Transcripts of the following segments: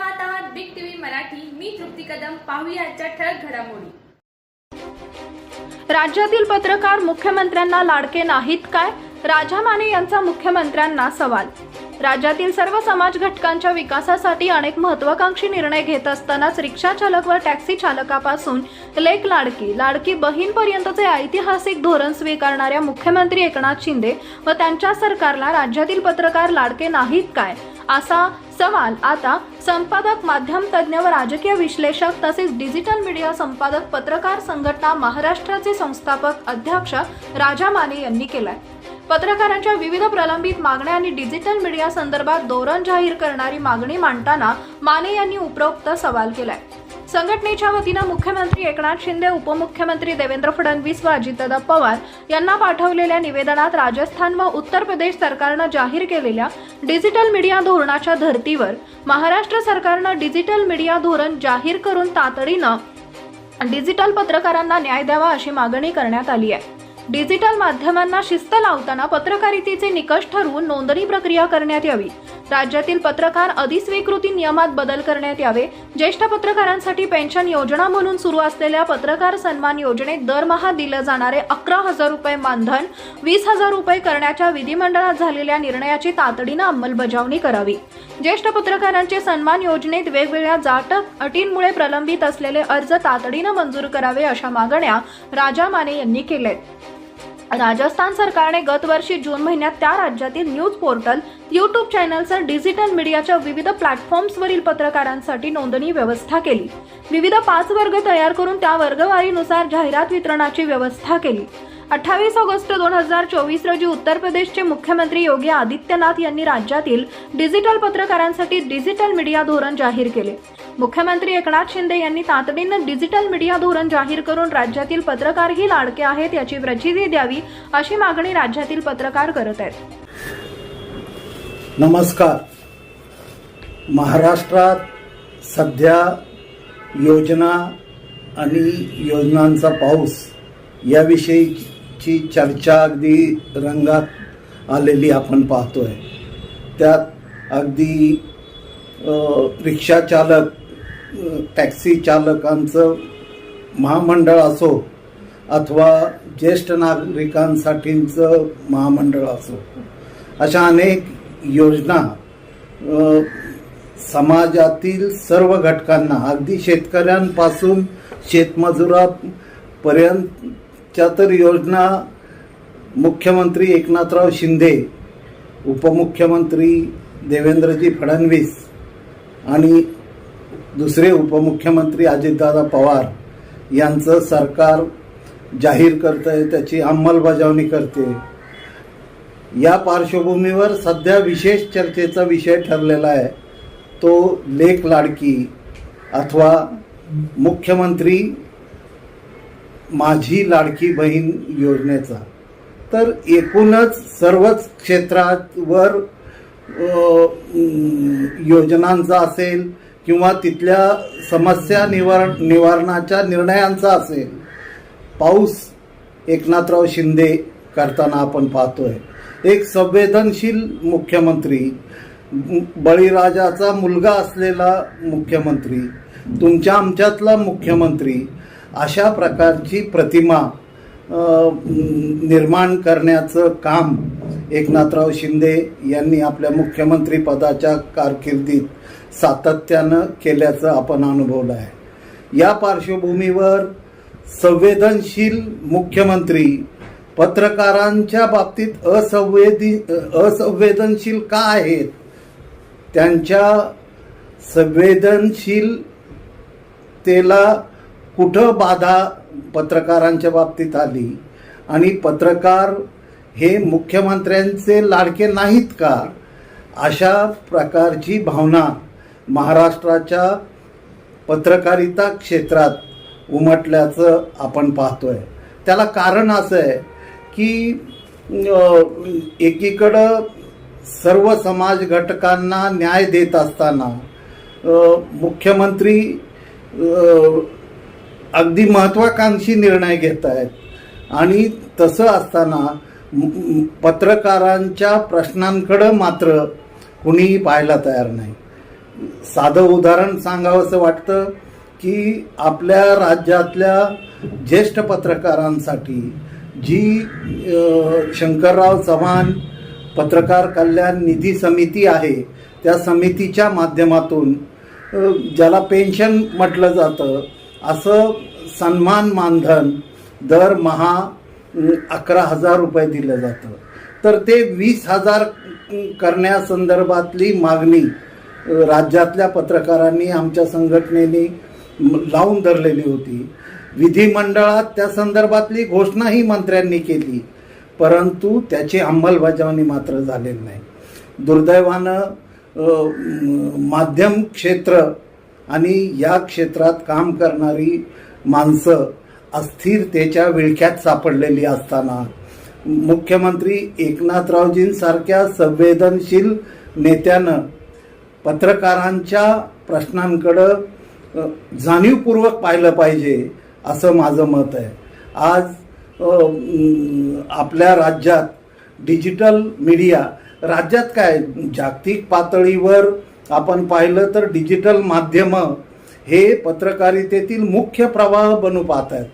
पाहत आहात Big TV Marathi. मी तृप्ती कदम. पाहूया आजच्या ठळक घडामोडी. राज्यातील पत्रकार मुख्यमंत्र्यांना लाडके नाहीत काय? राजा माने यांचा मुख्यमंत्र्यांना सवाल. राज्यातील सर्व समाज घटकांच्या विकासासाठी अनेक महत्वाकांक्षी निर्णय घेत असतानाच रिक्षा चालक व टॅक्सी चालकापासून लेक लाडकी लाडकी बहीण पर्यंतचे ऐतिहासिक धोरण स्वीकारणाऱ्या मुख्यमंत्री एकनाथ शिंदे व त्यांच्या सरकारला राज्यातील पत्रकार लाडके नाहीत काय? असा सवाल आता संपादक माध्यम तज्ज्ञ व राजकीय विश्लेषक तसेच डिजिटल मीडिया संपादक पत्रकार संघटना महाराष्ट्राचे संस्थापक अध्यक्ष राजा माने यांनी केलाय. पत्रकारांच्या विविध प्रलंबित मागण्या आणि डिजिटल मीडिया संदर्भात धोरण जाहीर करणारी मागणी मांडताना माने यांनी उपरोक्त सवाल केलाय. संघटनेच्या वतीनं मुख्यमंत्री एकनाथ शिंदे उपमुख्यमंत्री देवेंद्र फडणवीस व अजितदादा पवार यांना पाठवलेल्या निवेदनात राजस्थान व उत्तर प्रदेश सरकारनं जाहीर केलेल्या डिजिटल मीडिया धोरणाच्या धर्तीवर महाराष्ट्र सरकारनं डिजिटल मीडिया धोरण जाहीर करून तातडीनं डिजिटल पत्रकारांना न्याय द्यावा अशी मागणी करण्यात आली आहे. डिजिटल माध्यमांना शिस्त लावताना पत्रकारितेचे निकष ठरवून नोंदणी प्रक्रिया करण्यात यावी. राज्यातील पत्रकार अधिस्वीकृती नियमात बदल करण्यात यावे. ज्येष्ठ पत्रकारांसाठी पेन्शन योजना म्हणून सुरू असलेल्या पत्रकार सन्मान योजनेत दरमहा दिलं जाणारे अकरा हजार रुपये मानधन वीस हजार रुपये करण्याच्या विधिमंडळात झालेल्या निर्णयाची तातडीनं अंमलबजावणी करावी. ज्येष्ठ पत्रकारांचे सन्मान योजनेत वेगवेगळ्या जाट अटींमुळे प्रलंबित असलेले अर्ज तातडीनं मंजूर करावे अशा मागण्या राजा माने यांनी केल्यात. राजस्थान सरकारने गतवर्षी जून महिन्यात त्या राज्यातील न्यूज पोर्टल युट्यूब चॅनलसह डिजिटल मीडियाच्या विविध प्लॅटफॉर्म्सवरील पत्रकारांसाठी नोंदणी व्यवस्था केली. विविध पाच वर्ग तयार करून त्या वर्गवारीनुसार जाहिरात वितरणाची व्यवस्था केली. अठ्ठावीस ऑगस्ट दोन हजार चोवीस रोजी उत्तर प्रदेशचे मुख्यमंत्री योगी आदित्यनाथ यांनी राज्यातील डिजिटल पत्रकारांसाठी डिजिटल मीडिया धोरण जाहीर केले. मुख्यमंत्री एकनाथ शिंदे यांनी तातडीनं डिजिटल मीडिया धोरण जाहीर करून राज्यातील पत्रकारही लाडके आहेत याची प्रचिती द्यावी अशी मागणी राज्यातील पत्रकार करत आहेत. नमस्कार. महाराष्ट्रात सध्या योजना आणि योजनांचा पाऊस याविषयीची चर्चा अगदी रंगात आलेली आपण पाहतोय. त्यात अगदी रिक्षाचालक टॅक्सी चालकांचं महामंडळ असो अथवा ज्येष्ठ नागरिकांसाठीचं महामंडळ असो अशा अनेक योजना समाजातील सर्व घटकांना अगदी शेतकऱ्यांपासून शेतमजुरापर्यंतच्या तर योजना मुख्यमंत्री एकनाथराव शिंदे उपमुख्यमंत्री देवेंद्रजी फडणवीस आणि दुसरे उपमुख्यमंत्री अजितदादा पवार यांचं सरकार जाहीर करतंय त्याची अंमलबजावणी करते. या पार्श्वभूमीवर सध्या विशेष चर्चेचा विषय ठरलेला आहे. तो लेख लाडकी अथवा मुख्यमंत्री माझी लाडकी बहीण योजनेचा. तर एकूणच सर्वच क्षेत्रावर योजनांचा असेल किंवा तिथल्या समस्या निवार निवारणाच्या निर्णयांचा असेल पाऊस एकनाथराव शिंदे करताना आपण पाहतोय. एक संवेदनशील मुख्यमंत्री बळीराजाचा मुलगा असलेला मुख्यमंत्री तुमच्या आमच्यातला मुख्यमंत्री अशा प्रकारची प्रतिमा निर्माण करण्याचं काम एकनाथराव शिंदे यांनी आपल्या मुख्यमंत्री पदाच्या कारकिर्दीत सातत्यानं केल्याचं आपण अनुभवलं आहे. या पार्श्वभूमीवर संवेदनशील मुख्यमंत्री पत्रकारांच्या बाबतीत असंवेदी असंवेदनशील का आहेत? त्यांच्या संवेदनशीलतेला कुठं बाधा पत्रकारांच्या बाबतीत आली? आणि पत्रकार हे मुख्यमंत्र्यांचे लाडके नाहीत का? अशा प्रकारची भावना महाराष्ट्राच्या पत्रकारिता क्षेत्रात उमटल्याचं आपण पाहतोय. त्याला कारण असं आहे की एकीकडं सर्व समाज घटकांना न्याय देत असताना मुख्यमंत्री अगदी महत्त्वाकांक्षी निर्णय घेत आहेत. आणि तसं असताना पत्रकारांच्या प्रश्नांकडं मात्र कुणीही पाहायला तयार नाही. साधं उदाहरण सांगावंसं वाटतं की आपल्या राज्यातल्या ज्येष्ठ पत्रकारांसाठी जी शंकरराव चव्हाण पत्रकार कल्याण निधी समिती आहे त्या समितीच्या माध्यमातून ज्याला पेन्शन म्हटलं जातं असं सन्मान मानधन दर महा अकरा हजार रुपये दिलं जातं. तर ते वीस हजार करण्यासंदर्भातली मागणी राज्यातल्या पत्रकारांनी आमच्या संघटनेने लावून धरलेली होती. विधिमंडळात त्या संदर्भातली घोषणाही मंत्र्यांनी केली परंतु त्याची अंमलबजावणी मात्र झालेली नाही. दुर्दैवानं माध्यम क्षेत्र आणि या क्षेत्रात काम करणारी माणसं अस्थिरतेच्या विळख्यात सापडलेली असताना मुख्यमंत्री एकनाथरावजींसारख्या संवेदनशील नेत्यानं पत्रकारांच्या प्रश्नांकडं जाणीवपूर्वक पाहिलं पाहिजे असं माझं मत आहे. आज आपल्या राज्यात डिजिटल मीडिया राज्यात काय जागतिक पातळीवर आपण पाहिलं तर डिजिटल माध्यमं हे पत्रकारितेतील मुख्य प्रवाह बनू पाहत आहेत.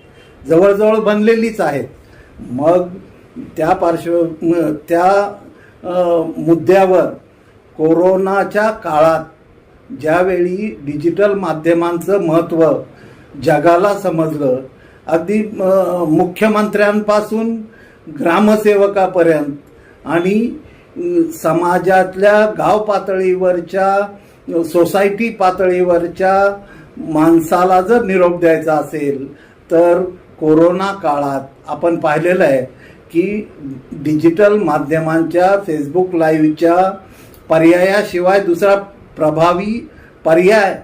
जवळजवळ बनलेलीच आहेत. मग त्या पार्श्व त्या मुद्द्यावर कोरोनाच्या काळात ज्यावेळी डिजिटल माध्यमांचं महत्त्व जगाला समजलं अगदी मुख्यमंत्र्यांपासून ग्रामसेवकापर्यंत आणि समाजातल्या गाव पातळीवरच्या सोसायटी पातळीवरच्या माणसाला जर निरोप द्यायचा असेल तर कोरोना काळात आपण पाहिलेलं आहे की डिजिटल माध्यमांच्या फेसबुक लाईव्हच्या पर्यायाशिवाय दुसरा प्रभावी पर्याय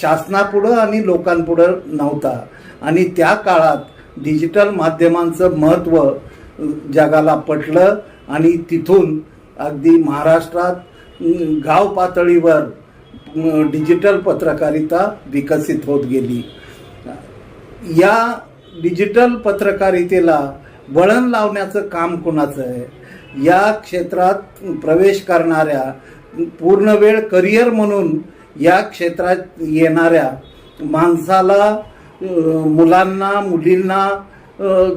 शासनापुढं आणि लोकांपुढं नव्हता. आणि त्या काळात डिजिटल माध्यमांचं महत्त्व जगाला पटलं आणि तिथून अगदी महाराष्ट्रात गाव पातळीवर डिजिटल पत्रकारिता विकसित होत गेली. या डिजिटल पत्रकारितेला वळण लावण्याचं काम कोणाचं आहे? या क्षेत्रात प्रवेश करणाऱ्या पूर्ण वेळ करिअर म्हणून या क्षेत्रात येणाऱ्या माणसाला मुलांना मुलींना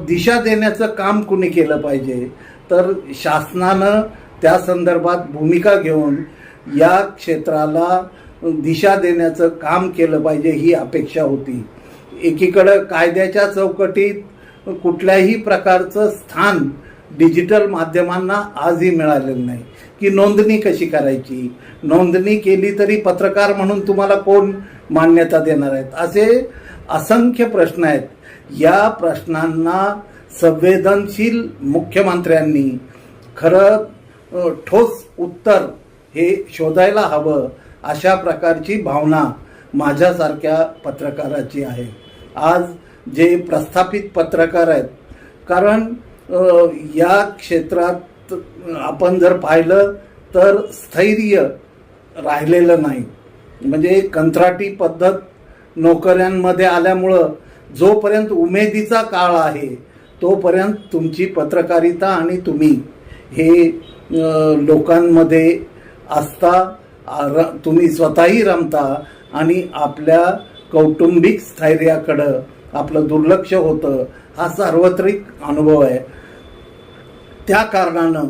दिशा देण्याचं काम कुणी केलं पाहिजे? तर शासनानं त्या संदर्भात भूमिका घेऊन या क्षेत्राला दिशा देण्याचं काम केलं पाहिजे ही अपेक्षा होती. एकीकडं कायद्याच्या चौकटीत कुठल्याही प्रकारचं स्थान डिजिटल माध्यमांना आजही मिळालेलं नाही. की नोंदणी कशी करायची? नोंदणी केली तरी पत्रकार म्हणून तुम्हाला कोण मान्यता देणार आहेत? असे असंख्य प्रश्न आहेत. या प्रश्नांना संवेदनशील मुख्यमंत्र्यांनी खरं ठोस उत्तर हे शोधायला हवं अशा प्रकारची भावना माझ्यासारख्या पत्रकाराची आहे. आज जे प्रस्थापित पत्रकार आहेत कारण या क्षेत्रात आपण जर पाहिलं तर स्थैर्य राहिलेलं नाही. म्हणजे कंत्राटी पद्धत नोकऱ्यांमध्ये आल्यामुळं जोपर्यंत उमेदीचा काळ आहे तोपर्यंत तुमची पत्रकारिता आणि तुम्ही हे लोकांमध्ये असता र- तुम्ही स्वतःही रमता आणि आपल्या कौटुंबिक स्थैर्याकडं आपलं दुर्लक्ष होतं हा सार्वत्रिक अनुभव आहे. त्या कारणानं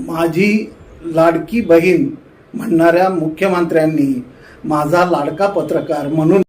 माझी लाडकी बहीण म्हणणाऱ्या मुख्यमंत्र्यांनी माझा लाडका पत्रकार म्हणून